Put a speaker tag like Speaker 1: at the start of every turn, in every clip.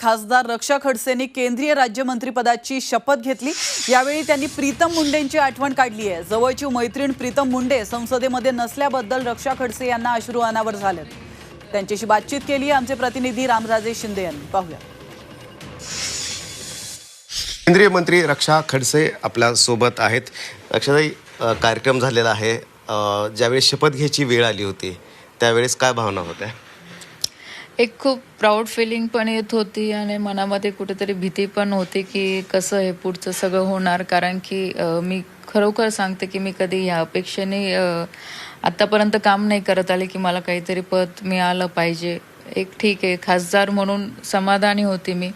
Speaker 1: खासदार रक्षा खडसेंनी केंद्रीय राज्यमंत्रीपदाची शपथ घेतली. यावेळी त्यांनी प्रीतम मुंडेंची आठवण काढली आहे. जवळची मैत्रीण प्रीतम मुंडे संसदेमध्ये नसल्याबद्दल रक्षा खडसे यांना अश्रू अनावर झालेत. त्यांच्याशी बातचीत केली आहे आमचे प्रतिनिधी रामराजे शिंदे यांनी. पाहूया.
Speaker 2: केंद्रीय मंत्री रक्षा खडसे आपल्यासोबत आहेत. रक्षाताई कार्यक्रम झालेला आहे. ज्यावेळेस शपथ घ्यायची वेळ आली होती त्यावेळेस काय भावना होत्या?
Speaker 3: एक खूप प्राऊड फिलिंग पण येत होती आणि मनामध्ये कुठेतरी भीती पण होती की कसं हे पुढचं सगळं होणार. कारण की मी खरोखर सांगते की मी कधी ह्या अपेक्षेने आत्तापर्यंत आतापर्यंत काम नाही करत आले की मला काहीतरी पद मिळालं पाहिजे. एक ठीक आहे खासदार म्हणून समाधानी होती मी.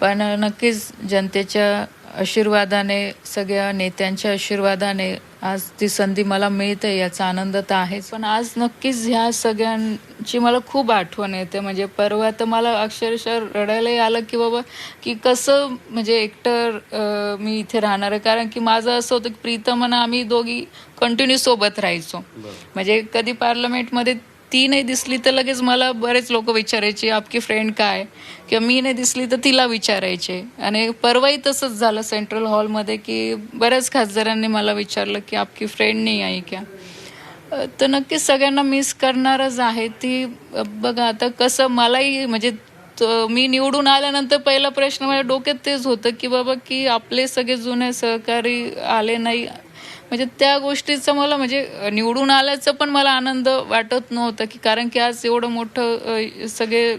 Speaker 3: पण नक्कीच जनतेच्या आशीर्वादाने सगळ्या नेत्यांच्या आशीर्वादाने आज ती संधी मला मिळते याचा आनंद तर आहेच. पण आज नक्कीच ह्या सगळ्यांची मला खूप आठवण येते. म्हणजे परवा तर मला अक्षरशः रडायलाही आलं की बाबा की कसं म्हणजे एकटर अं, मी इथे राहणार आहे. कारण की माझं असं होतं की प्रीतम आणि आम्ही दोघी कंटिन्यू सोबत राहायचो. म्हणजे कधी पार्लमेंटमध्ये ती नाही दिसली तर लगेच मला बरेच लोक विचारायचे आपकी फ्रेंड काय? किंवा मी नाही दिसली तर तिला विचारायचे. आणि परवाही तसंच झालं सेंट्रल हॉलमध्ये की बऱ्याच खासदारांनी मला विचारलं की आपकी फ्रेंड नाही आहे क्या? तर नक्कीच सगळ्यांना मिस करणारच आहे ती. बघा आता कसं मलाही म्हणजे मी निवडून आल्यानंतर पहिला प्रश्न माझ्या डोक्यात तेच होतं की बाबा की आपले सगळे जुने सहकारी आले नाही म्हणजे त्या गोष्टीचं मला म्हणजे निवडून आल्याचं पण मला आनंद वाटत नव्हतं की कारण की आज एवढं मोठं सगळे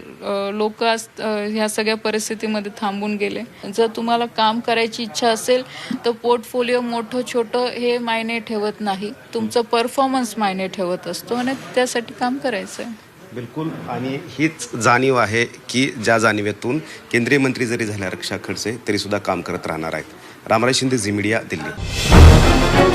Speaker 3: लोक आज ह्या सगळ्या परिस्थितीमध्ये थांबून गेले. जर तुम्हाला काम करायची इच्छा असेल तर पोर्टफोलिओ मोठं छोटं हे मायने ठेवत नाही. तुमचं परफॉर्मन्स मायने ठेवत असतो आणि त्यासाठी काम करायचं आहे
Speaker 2: बिलकुल. आणि हीच जाणीव आहे की ज्या जाणीवेतून केंद्रीय मंत्री जरी झाल्या रक्षा खडसे तरीसुद्धा काम करत राहणार आहेत. Ramraj Shinde Zee media Delhi.